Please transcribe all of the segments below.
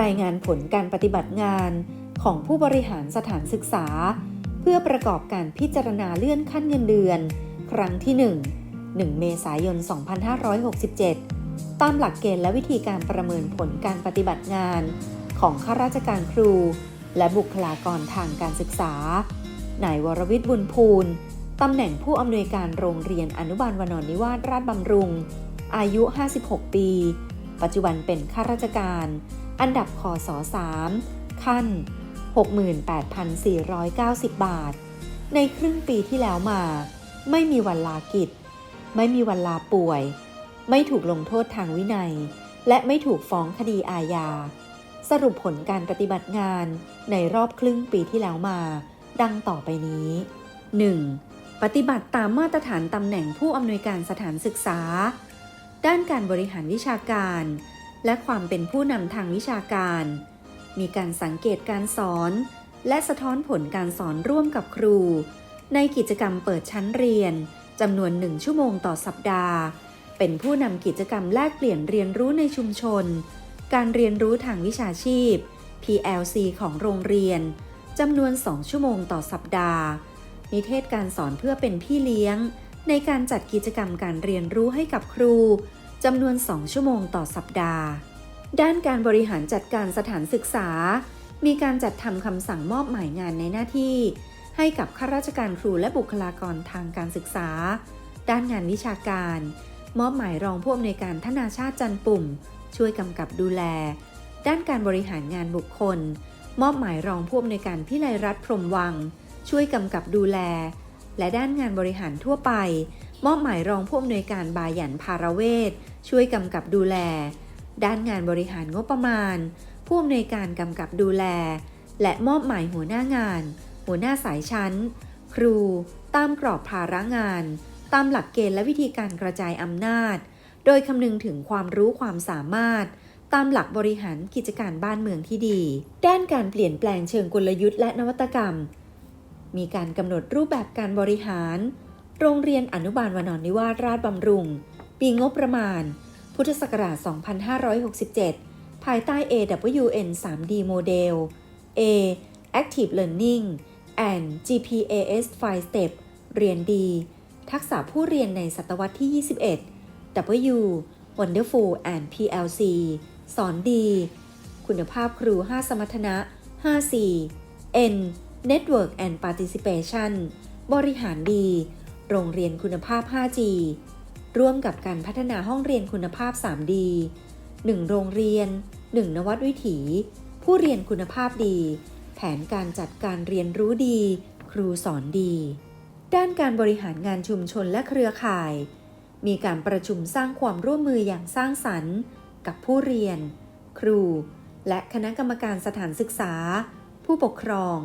รายงานผลการปฏิบัติงานของผู้บริหารสถานศึกษา เพื่อประกอบการพิจารณาเลื่อนขั้นเงินเดือน ครั้งที่ 1 1 เมษายน 2567 ตามหลักเกณฑ์และวิธีการประเมินผลการปฏิบัติงาน ของข้าราชการครู และบุคลากรทางการศึกษา นายวรวิทย์บุญพูลตำแหน่งผู้อำนวยการโรงเรียนอนุบาลวนนนิวาสราชบำรุง อายุ 56 ปี ปัจจุบันเป็นข้าราชการ อันดับคอสอ3ขั้น 68,490 บาท ในครึ่งปีที่แล้วมา ไม่มีวันลากิจ ไม่มีวันลาป่วย ไม่ถูกลงโทษทางวินัย และไม่ถูกฟ้องคดีอาญา สรุปผลการปฏิบัติงานในรอบครึ่งปีที่แล้วมา ดังต่อไปนี้ 1. ปฏิบัติตามมาตรฐานตำแหน่งผู้อำนวยการสถานศึกษา ด้านการบริหารวิชาการ และความเป็นผู้นำทางวิชาการ มีการสังเกตการสอน และสะท้อนผลการสอนร่วมกับครู ในกิจกรรมเปิดชั้นเรียนจำนวนหนึ่งชั่วโมงต่อสัปดาห์ เป็นผู้นำกิจกรรมแลกเปลี่ยนเรียนรู้ในชุมชน การเรียนรู้ทางวิชาชีพ PLC ของโรงเรียนจำนวน 2 ชั่วโมงต่อสัปดาห์ นิเทศการสอนเพื่อเป็นพี่เลี้ยง ในการจัดกิจกรรมการเรียนรู้ให้กับครู จำนวน 2 ชั่วโมงต่อสัปดาห์ ด้านการบริหารจัดการสถานศึกษา มีการจัดทำคำสั่งมอบหมายงานในหน้าที่ ให้กับข้าราชการครูและบุคลากรทางการศึกษา ด้านงานวิชาการ มอบหมายรองผู้อำนวยการธนาชาติจันปุ่ม ช่วยกำกับดูแล ด้านการบริหารงานบุคคล มอบหมายรองผู้อำนวยการพิไลรัฐพรมวัง ช่วยกำกับดูแล และด้านงานบริหารทั่วไป มอบหมายรองผู้อำนวยการบายันภารเวศช่วยกำกับดูแล ด้านงานบริหารงบประมาณ ผู้อำนวยการกำกับดูแล และมอบหมายหัวหน้างาน หัวหน้าสายชั้น ครู ตามกรอบภาระงาน ตามหลักเกณฑ์และวิธีการกระจายอำนาจ โดยคำนึงถึงความรู้ความสามารถตามหลักบริหารกิจการบ้านเมืองที่ดี ด้านการเปลี่ยนแปลงเชิงกลยุทธ์และนวัตกรรม มีการกำหนดรูปแบบการบริหาร โรงเรียนอนุบาลวนอนนิวาสราชบำรุง ปีงบประมาณ พุทธศักราช 2567 ภายใต้ AWN 3D โมเดล A Active Learning and GPAS 5 Step เรียนดี ทักษะผู้เรียนในศตวรรษที่ 21 W Wonderful and PLC สอนดี คุณภาพครู 5 สมรรถนะ 5C N Network and Participation บริหารดี โรงเรียนคุณภาพ 5G ร่วมกับการพัฒนาห้องเรียนคุณภาพ 3D 1 โรงเรียน 1 นวัตวิถี ผู้เรียนคุณภาพดี แผนการจัดการเรียนรู้ดี ครูสอนดี ด้านการบริหารงานชุมชนและเครือข่าย มีการประชุมสร้างความร่วมมืออย่างสร้างสรรค์ กับผู้เรียน ครู และคณะกรรมการสถานศึกษา ผู้ปกครอง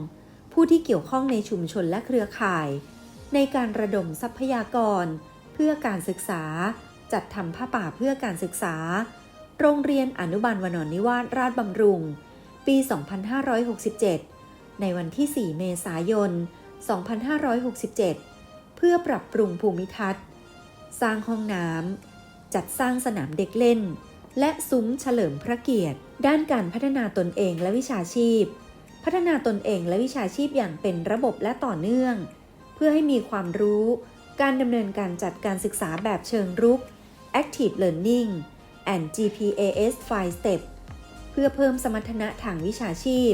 ผู้ที่เกี่ยวข้องในชุมชนและเครือข่าย ในการระดมทรัพยากร เพื่อการศึกษา จัดทำผ้าป่าเพื่อการศึกษา โรงเรียนอนุบาลวนอนนิวาสราชบำรุง ปี 2567 ในวันที่ 4 เมษายน 2567 เพื่อปรับปรุงภูมิทัศน์ สร้างห้องน้ำจัดสร้างสนามเด็กเล่น และซุ้มเฉลิมพระเกียรติ ด้านการพัฒนาตนเองและวิชาชีพ พัฒนาตนเองและวิชาชีพอย่างเป็นระบบและต่อเนื่อง เพื่อให้มีความรู้ การดำเนินการจัดการศึกษาแบบเชิงรุก Active Learning and GPAS 5 Step เพื่อเพิ่มสมรรถนะทางวิชาชีพ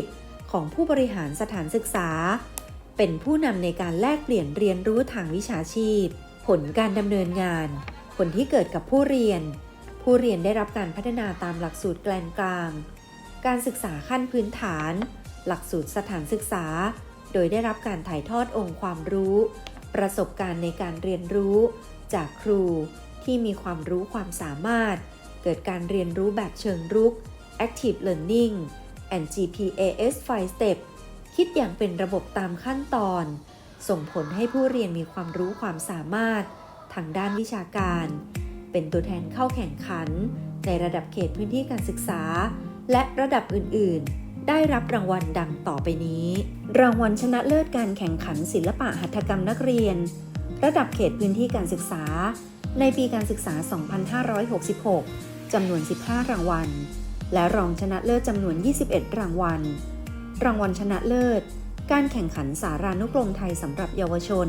ของผู้บริหารสถานศึกษา เป็นผู้นำในการแลกเปลี่ยนเรียนรู้ทางวิชาชีพ ผลการดำเนินงาน ผลที่เกิดกับผู้เรียน ผู้เรียนได้รับการพัฒนาตามหลักสูตรแกลนกลาง การศึกษาขั้นพื้นฐาน หลักสูตรสถานศึกษา โดยได้รับการถ่ายทอดองค์ความรู้ ประสบการณ์ในการเรียนรู้ จากครูที่มีความรู้ความสามารถ เกิดการเรียนรู้แบบเชิงรุก Active Learning and GPAS 5 Step คิดอย่างเป็นระบบตามขั้นตอน ส่งผลให้ผู้เรียนมีความรู้ความสามารถ ทางด้านวิชาการ เป็นตัวแทนเข้าแข่งขัน ในระดับเขตพื้นที่การศึกษา และระดับอื่น ๆ ได้รับรางวัลดังต่อไปนี้ รางวัลชนะเลิศการแข่งขันศิลปะหัตถกรรมนักเรียน ระดับเขตพื้นที่การศึกษา ในปีการศึกษา 2566 จำนวน 15 รางวัล และรองชนะเลิศจำนวน 21 รางวัล รางวัลชนะเลิศ การแข่งขันสารานุกรมไทยสำหรับเยาวชน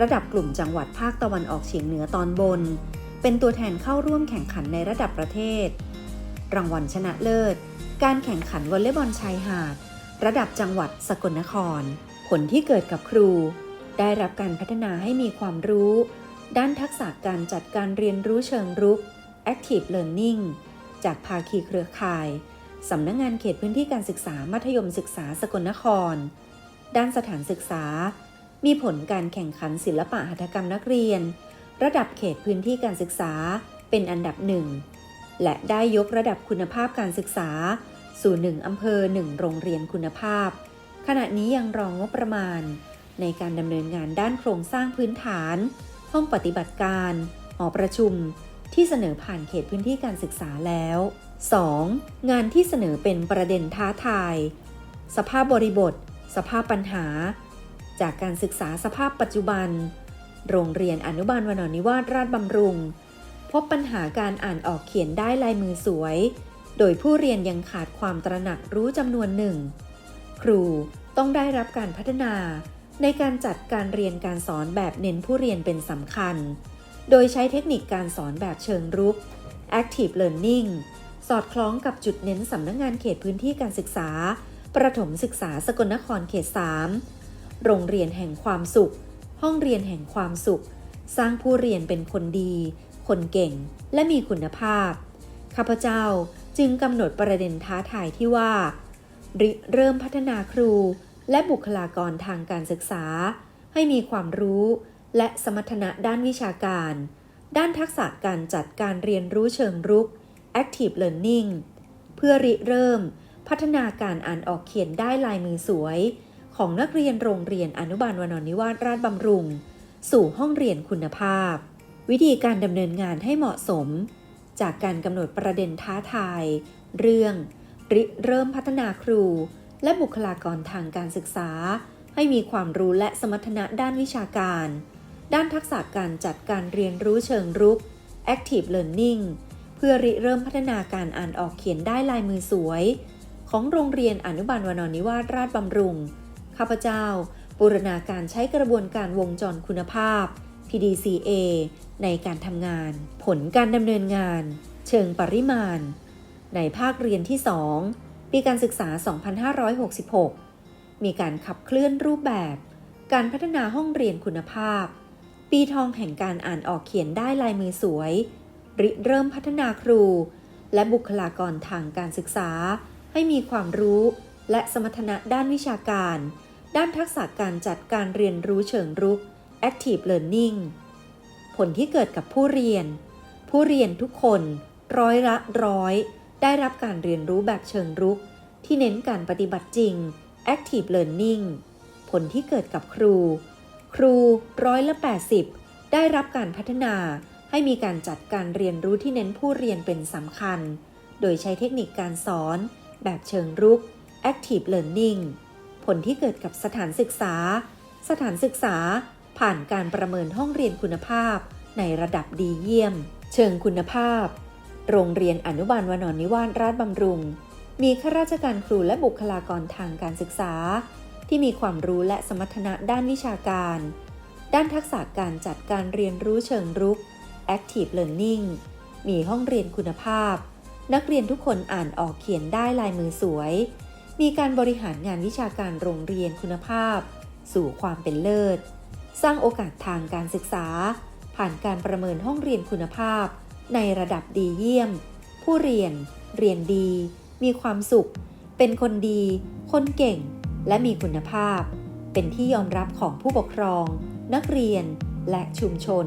ระดับกลุ่มจังหวัดภาคตะวันออกเฉียงเหนือตอนบน เป็นตัวแทนเข้าร่วมแข่งขันในระดับประเทศ รางวัลชนะเลิศ การแข่งขันวอลเลย์บอลชายหาด ระดับจังหวัดสกลนคร ผลที่เกิดกับครู ได้รับการพัฒนาให้มีความรู้ ด้านทักษะการจัดการเรียนรู้เชิงรุก Active Learning จากภาคีเครือข่าย สำนักงงานเขตพื้นที่การศึกษามัธยมศึกษาสกลนคร ด้านสถานศึกษา มีผลการแข่งขันศิลปะหัตถกรรมนักเรียน ระดับเขตพื้นที่การศึกษาเป็นอันดับหนึ่ง และได้ยกระดับคุณภาพการศึกษา สู่หนึ่งอำเภอหนึ่งโรงเรียนคุณภาพ ขณะนี้ยังรองงบประมาณ ในการดำเนินงานด้านโครงสร้างพื้นฐาน ห้องปฏิบัติการหอประชุม ที่เสนอผ่านเขตพื้นที่การศึกษาแล้ว 2. งานที่เสนอเป็นประเด็นท้าทาย สภาพบริบท สภาพปัญหา จากการศึกษาสภาพปัจจุบัน โรงเรียนอนุบาลวนนิวาสราชบำรุง บปัญหาการอ่านออกเขียนได้ลายมือสวย โดยผู้เรียนยังขาดความตระหนักรู้จำนวนหนึ่ง ครูต้องได้รับการพัฒนา ในการจัดการเรียนการสอนแบบเน้นผู้เรียนเป็นสำคัญ โดยใช้เทคนิคการสอนแบบเชิงรุก Active Learning สอดคล้องกับจุดเน้นสำนักงงานเขตพื้นที่การศึกษา ประถมศึกษาสกลนครเขต 3 โรงเรียนแห่งความสุข ห้องเรียนแห่งความสุข สร้างผู้เรียนเป็นคนดี คนเก่ง และมีคุณภาพ ข้าพเจ้าจึงกำหนดประเด็นท้าทายที่ว่า ริเริ่มพัฒนาครู และบุคลากรทางการศึกษา ให้มีความรู้ และสมรรถนะด้านวิชาการ ด้านทักษะการจัดการเรียนรู้เชิงรุก Active Learning เพื่อริเริ่มพัฒนาการอ่านออกเขียนได้ลายมือสวย ของนักเรียนโรงเรียนอนุบาลวนนิวาสราชบำรุง สู่ห้องเรียนคุณภาพ วิธีการดำเนินงานให้เหมาะสม จากการกำหนดประเด็นท้าทาย เรื่อง ริเริ่มพัฒนาครู และบุคลากรทางการศึกษา ให้มีความรู้และสมรรถนะด้านวิชาการ ด้านทักษะการจัดการเรียนรู้เชิงรุก Active Learning เพื่อริเริ่มพัฒนาการอ่านออกเขียนได้ลายมือสวย ของโรงเรียนอนุบาลวนนิวาสราชบำรุง ข้าพเจ้าบูรณาการใช้กระบวนการวงจรคุณภาพ PDCA ในการทำงาน ผลการดำเนินงาน เชิงปริมาณ ในภาคเรียนที่ 2 ปีการศึกษา 2566 มีการขับเคลื่อนรูปแบบ การพัฒนาห้องเรียนคุณภาพ ปีทองแห่งการอ่านออกเขียนได้ลายมือสวย ริเริ่มพัฒนาครู และบุคลากรทางการศึกษา ให้มีความรู้และสมรรถนะด้านวิชาการ ด้านทักษะการจัดการเรียนรู้เชิงรุก Active Learning ผลที่เกิดกับผู้เรียน ผู้เรียนทุกคนร้อยละร้อย ได้รับการเรียนรู้แบบเชิงรุก ที่เน้นการปฏิบัติจริง Active Learning ผลที่เกิดกับครู ครูร้อยละ 80 ได้รับการพัฒนาให้มีการจัดการเรียนรู้ที่เน้นผู้เรียนเป็นสำคัญ โดยใช้เทคนิคการสอน แบบเชิงรุก Active Learning ผลที่เกิดกับสถานศึกษา สถานศึกษา ผ่านการประเมินห้องเรียนคุณภาพ ในระดับดีเยี่ยม เชิงคุณภาพ โรงเรียนอนุบาลวนรนิวาสราชบำรุง มีข้าราชการครูและบุคลากรทางการศึกษา ที่มีความรู้และสมรรถนะด้านวิชาการ ด้านทักษะการจัดการเรียนรู้เชิงรุก Active Learning มีห้องเรียนคุณภาพ นักเรียนทุกคนอ่านออกเขียนได้ลายมือสวย มีการบริหารงานวิชาการโรงเรียนคุณภาพ สู่ความเป็นเลิศ สร้างโอกาสทางการศึกษา ผ่านการประเมินห้องเรียนคุณภาพ ในระดับดีเยี่ยม ผู้เรียน เรียนดี มีความสุข เป็นคนดี คนเก่ง และมีคุณภาพ เป็นที่ยอมรับของผู้ปกครอง นักเรียน และชุมชน